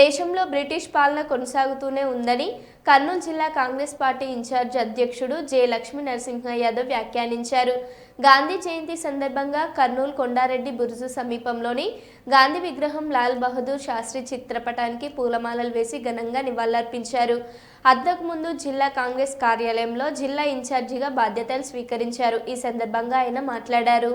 దేశంలో బ్రిటిష్ పాలన కొనసాగుతూనే ఉందని కర్నూలు జిల్లా కాంగ్రెస్ పార్టీ ఇన్ఛార్జ్ అధ్యక్షుడు జె లక్ష్మీ నరసింహ యాదవ్ వ్యాఖ్యానించారు. గాంధీ జయంతి సందర్భంగా కర్నూలు కొండారెడ్డి బురుజు సమీపంలోని గాంధీ విగ్రహం లాల్ బహదూర్ శాస్త్రి చిత్రపటానికి పూలమాలలు వేసి ఘనంగా నివాళులర్పించారు. అద్దకు ముందు జిల్లా కాంగ్రెస్ కార్యాలయంలో జిల్లా ఇన్ఛార్జిగా బాధ్యతలు స్వీకరించారు. ఈ సందర్భంగా ఆయన మాట్లాడారు.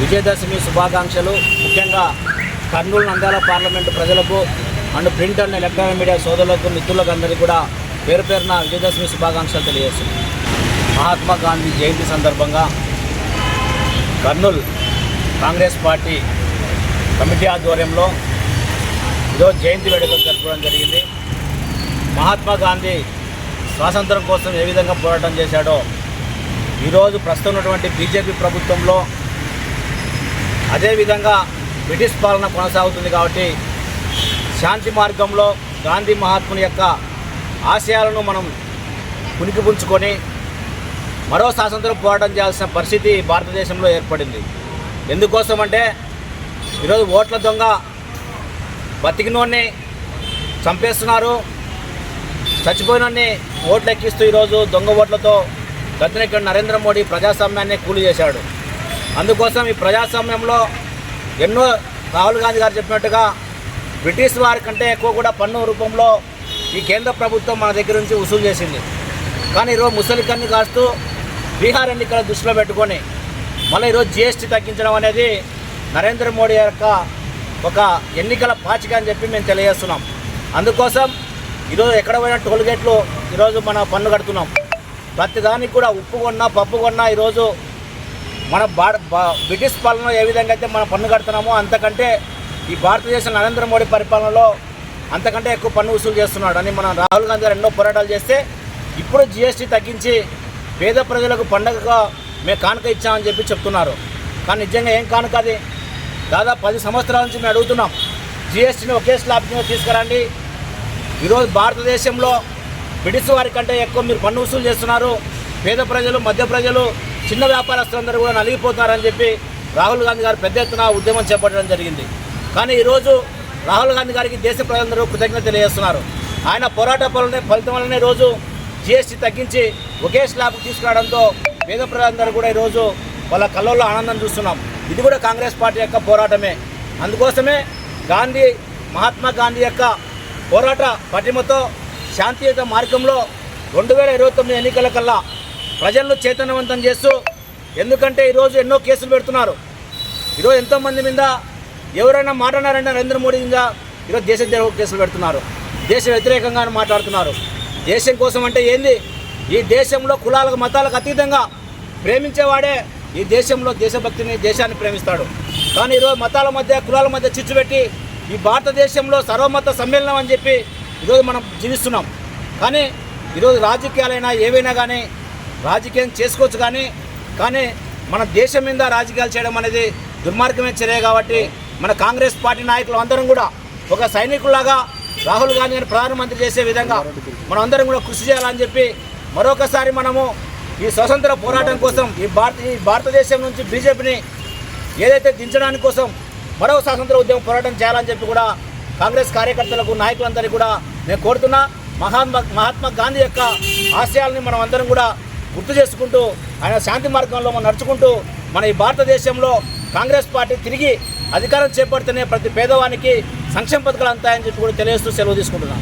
విజయదశమి శుభాకాంక్షలు. ముఖ్యంగా కర్నూలు నంద్యాల పార్లమెంటు ప్రజలకు and print and electronic media సోదరులకు మిత్రులకు అందరికీ కూడా పేరు పేరున విజయదశమి శుభాకాంక్షలు తెలియజేస్తుంది మహాత్మా గాంధీ జయంతి సందర్భంగా కర్నూలు కాంగ్రెస్ పార్టీ కమిటీ ఆధ్వర్యంలో ఈరోజు జయంతి వేడుకలు జరుపుకోవడం జరిగింది. మహాత్మా గాంధీ స్వాతంత్రం కోసం ఏ విధంగా పోరాటం చేశాడో ఈరోజు ప్రస్తుతం ఉన్నటువంటి బీజేపీ ప్రభుత్వంలో అదేవిధంగా బ్రిటిష్ పాలన కొనసాగుతుంది కాబట్టి శాంతి మార్గంలో గాంధీ మహాత్ముని యొక్క ఆశయాలను మనం పుణికిపుంచుకొని మరో స్వాతంత్ర పోరాటం చేయాల్సిన పరిస్థితి భారతదేశంలో ఏర్పడింది. ఎందుకోసం అంటే ఈరోజు ఓట్ల దొంగ బతికినోన్ని చంపేస్తున్నారు. చచ్చిపోయినోన్ని ఓట్లు ఎక్కిస్తూ ఈరోజు దొంగ ఓట్లతో గద్దెనెక్కిన నరేంద్ర మోడీ ప్రజాస్వామ్యాన్ని కూలి చేశాడు అందుకోసం ఈ ప్రజాస్వామ్యంలో ఎన్నో రాహుల్ గాంధీ గారు చెప్పినట్టుగా బ్రిటిష్ వారి కంటే ఎక్కువ కూడా పన్ను రూపంలో ఈ కేంద్ర ప్రభుత్వం మన దగ్గర నుంచి వసూలు చేసింది. కానీ ఈరోజు ముసలి కన్ను కాస్తూ బీహార్ ఎన్నికల దృష్టిలో పెట్టుకొని మళ్ళీ ఈరోజు జిఎస్టీ తగ్గించడం అనేది నరేంద్ర మోడీ యొక్క ఒక ఎన్నికల పాచిక అని చెప్పి మేము తెలియజేస్తున్నాం. అందుకోసం ఈరోజు ఎక్కడ పోయినా టోల్ గేట్లు ఈరోజు మన పన్ను కడుతున్నాం. ప్రతి దానికి కూడా ఉప్పు కొన్నా పప్పు కొన్నా ఈరోజు మన బా బ్రిటిష్ పాలనలో ఏ విధంగా అయితే మనం పన్ను కడుతున్నామో అంతకంటే ఈ భారతదేశం నరేంద్ర మోడీ పరిపాలనలో అంతకంటే ఎక్కువ పన్ను వసూలు చేస్తున్నాడు. అని మనం రాహుల్ గాంధీ గారు ఎన్నో పోరాటాలు చేస్తే ఇప్పుడు జిఎస్టీ తగ్గించి పేద ప్రజలకు పండగగా మేము కానుక ఇచ్చామని చెప్పి చెప్తున్నారు. కానీ నిజంగా ఏం కానుక అది? దాదాపు పది సంవత్సరాల నుంచి మేము అడుగుతున్నాం. జిఎస్టీని ఒకే స్లాబ్ కింద తీసుకురండి. ఈరోజు భారతదేశంలో బ్రిటిష్ వారి కంటే ఎక్కువ మీరు పన్ను వసూలు చేస్తున్నారు. పేద ప్రజలు మధ్య ప్రజలు చిన్న వ్యాపారస్తులందరూ కూడా నలిగిపోతున్నారని చెప్పి రాహుల్ గాంధీ గారు పెద్ద ఎత్తున ఉద్యమం చేపట్టడం జరిగింది. కానీ ఈరోజు రాహుల్ గాంధీ గారికి దేశ ప్రజలందరూ కృతజ్ఞత తెలియజేస్తున్నారు. ఆయన పోరాట ఫలనే ఫలితం వల్లనే రోజు జిఎస్టీ తగ్గించి ఒకే స్లాబ్ తీసుకురావడంతో పేద ప్రజలందరూ కూడా ఈరోజు వాళ్ళ కళ్ళల్లో ఆనందం చూస్తున్నాం. ఇది కూడా కాంగ్రెస్ పార్టీ యొక్క పోరాటమే. అందుకోసమే గాంధీ మహాత్మా గాంధీ యొక్క పోరాట పటిమతో శాంతియుత మార్గంలో రెండు వేల ఇరవై తొమ్మిది ఎన్నికల కల్లా ప్రజలను చైతన్యవంతం చేస్తూ ఎందుకంటే ఈరోజు ఎన్నో కేసులు పెడుతున్నారు. ఈరోజు ఎంతోమంది మీద ఎవరైనా మాట్లాడారంటే నరేంద్ర మోడీ మీద ఈరోజు దేశ ద్రోహ కేసులు పెడుతున్నారు. దేశ వ్యతిరేకంగా మాట్లాడుతున్నారు. దేశం కోసం అంటే ఏంది? ఈ దేశంలో కులాలకు మతాలకు అతీతంగా ప్రేమించేవాడే ఈ దేశంలో దేశభక్తిని దేశాన్ని ప్రేమిస్తాడు. కానీ ఈరోజు మతాల మధ్య కులాల మధ్య చిచ్చు పెట్టి ఈ భారతదేశంలో సర్వమత సమ్మేళనం అని చెప్పి ఈరోజు మనం జీవిస్తున్నాం. కానీ ఈరోజు రాజకీయాలైనా ఏవైనా కానీ రాజకీయం చేసుకోవచ్చు కానీ కానీ మన దేశం మీద రాజకీయాలు చేయడం అనేది దుర్మార్గమే చర్య కాబట్టి మన కాంగ్రెస్ పార్టీ నాయకులు అందరం కూడా ఒక సైనికుల్లాగా రాహుల్ గాంధీని ప్రధానమంత్రి చేసే విధంగా మనం అందరం కూడా కృషి చేయాలని చెప్పి మరొకసారి మనము ఈ స్వతంత్ర పోరాటం కోసం ఈ భారత ఈ భారతదేశం నుంచి బీజేపీని ఏదైతే దించడానికి కోసం మరో స్వాతంత్ర ఉద్యమం పోరాటం చేయాలని చెప్పి కూడా కాంగ్రెస్ కార్యకర్తలకు నాయకులందరికీ కూడా నేను కోరుతున్నా. మహాత్మా మహాత్మా గాంధీ యొక్క ఆశయాల్ని మనం అందరం కూడా గుర్తు చేసుకుంటూ ఆయన శాంతి మార్గంలో మనం నడుచుకుంటూ మన ఈ భారతదేశంలో కాంగ్రెస్ పార్టీ తిరిగి అధికారం చేపడితేనే ప్రతి పేదవానికి సంక్షేమ పథకాలు అంతాయని చెప్పి కూడా తెలియజేస్తూ సెలవు తీసుకుంటున్నాం.